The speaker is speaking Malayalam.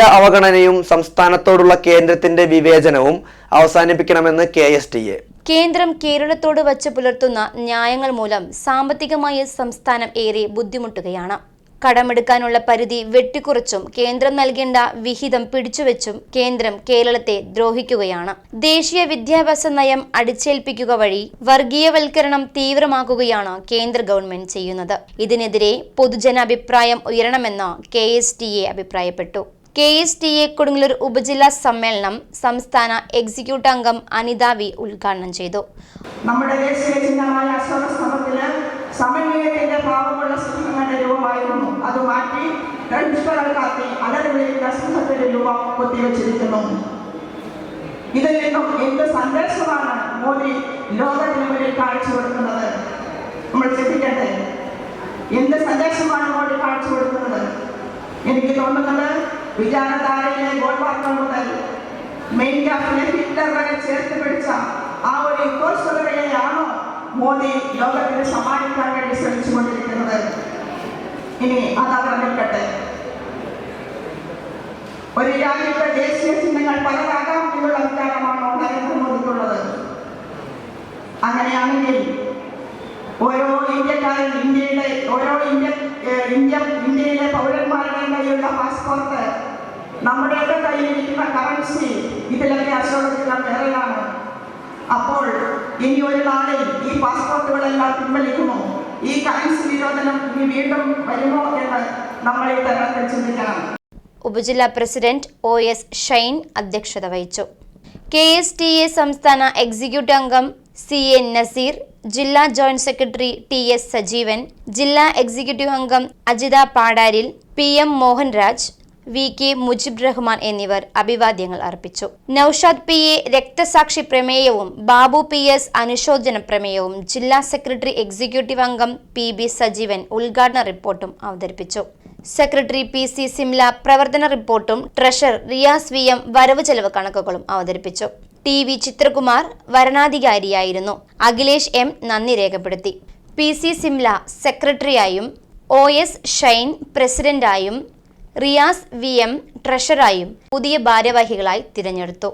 കേന്ദ്ര അവഗണനയും സംസ്ഥാനത്തോടുള്ള കേന്ദ്രത്തിന്റെ വിവേചനവും അവസാനിപ്പിക്കണമെന്ന് കെ എസ് ടി എ. കേന്ദ്രം കേരളത്തോട് വച്ച് പുലർത്തുന്ന ന്യായങ്ങൾ മൂലം സാമ്പത്തികമായി സംസ്ഥാനം ഏറെ ബുദ്ധിമുട്ടുകയാണ്. കടമെടുക്കാനുള്ള പരിധി വെട്ടിക്കുറച്ചും കേന്ദ്രം നൽകേണ്ട വിഹിതം പിടിച്ചുവെച്ചും കേന്ദ്രം കേരളത്തെ ദ്രോഹിക്കുകയാണ്. ദേശീയ വിദ്യാഭ്യാസ നയം അടിച്ചേൽപ്പിക്കുക വഴി വർഗീയവൽക്കരണം തീവ്രമാക്കുകയാണ് കേന്ദ്ര ഗവൺമെന്റ് ചെയ്യുന്നത്. ഇതിനെതിരെ പൊതുജനാഭിപ്രായം ഉയരണമെന്ന് കെ അഭിപ്രായപ്പെട്ടു. K S T A Kodungallur ഉപജില്ലാ സമ്മേളനം സംസ്ഥാന എക്സിക്യൂട്ടീവ് അംഗം അനിത വി ഉദ്ഘാടനം ചെയ്തു. നമ്മുടെ ഇതിൽ നിന്നും എന്ത് സന്ദേശമാണ് മോദി ലോകത്തിന് മുന്നിൽ കാഴ്ചവെക്കുന്നത്? നമ്മൾ ചിന്തിക്കട്ടെ എന്ത് സന്ദേശമാണ് മോദി കാഴ്ചവെക്കുന്നത്? എനിക്ക് തോന്നുന്നത് മോദി ഇനി രാജ്യത്തെ ദേശീയ അങ്ങനെയാണെങ്കിൽ ഓരോ ഇന്ത്യക്കാരും ഇന്ത്യയുടെ ഓരോ ഇന്ത്യ ഇന്ത്യ ഇന്ത്യയിലെ പൗരന്മാരുടെ കയ്യിലുള്ള പാസ്പോർട്ട് നമ്മുടെയൊക്കെ കയ്യിലിരിക്കുന്ന കറൻസി ഇതിലൊക്കെ അശോകത്തിലും വേറെയാണ് അപ്പോൾ ഇനി ഒരു നാളിൽ ഈ പാസ്പോർട്ടുകളെല്ലാം പിൻവലിക്കുമോ? ഈ കറൻസി നിരോധനം ഇനി വീണ്ടും വരുമോ എന്ന് നമ്മൾ ഈ തരത്തിൽ ചിന്തിക്കണം. ഉപജില്ലാ പ്രസിഡന്റ് ഒ എസ് ഷൈൻ അധ്യക്ഷത വഹിച്ചു. കെ എസ് ടി എ സംസ്ഥാന എക്സിക്യൂട്ടീവ് അംഗം സി എ നസീർ ജില്ലാ joint secretary T S Sajeevan ജില്ലാ എക്സിക്യൂട്ടീവ് അംഗം Ajitha പാടാരിൽ P M Mohanraj V K Mujib Rahman എന്നിവർ അഭിവാദ്യങ്ങൾ അർപ്പിച്ചു. നൌഷാദ് പി എ രക്തസാക്ഷി പ്രമേയവും ബാബു പി എസ് അനുശോചന പ്രമേയവും ജില്ലാ സെക്രട്ടറി എക്സിക്യൂട്ടീവ് അംഗം പി ബി സജീവൻ ഉദ്ഘാടന റിപ്പോർട്ടും അവതരിപ്പിച്ചു. സെക്രട്ടറി പി സി സിംല പ്രവർത്തന റിപ്പോർട്ടും ട്രഷർ റിയാസ് വി എം വരവ് ചെലവ് കണക്കുകളും അവതരിപ്പിച്ചു. ടി വി ചിത്രകുമാർ വരണാധികാരിയായിരുന്നു. അഖിലേഷ് എം നന്ദി രേഖപ്പെടുത്തി. പി സി സിംല സെക്രട്ടറിയായും ഒ എസ് ഷൈൻ പ്രസിഡന്റായും റിയാസ് വി എം ട്രഷറായും പുതിയ ഭാരവാഹികളായി തിരഞ്ഞെടുത്തു.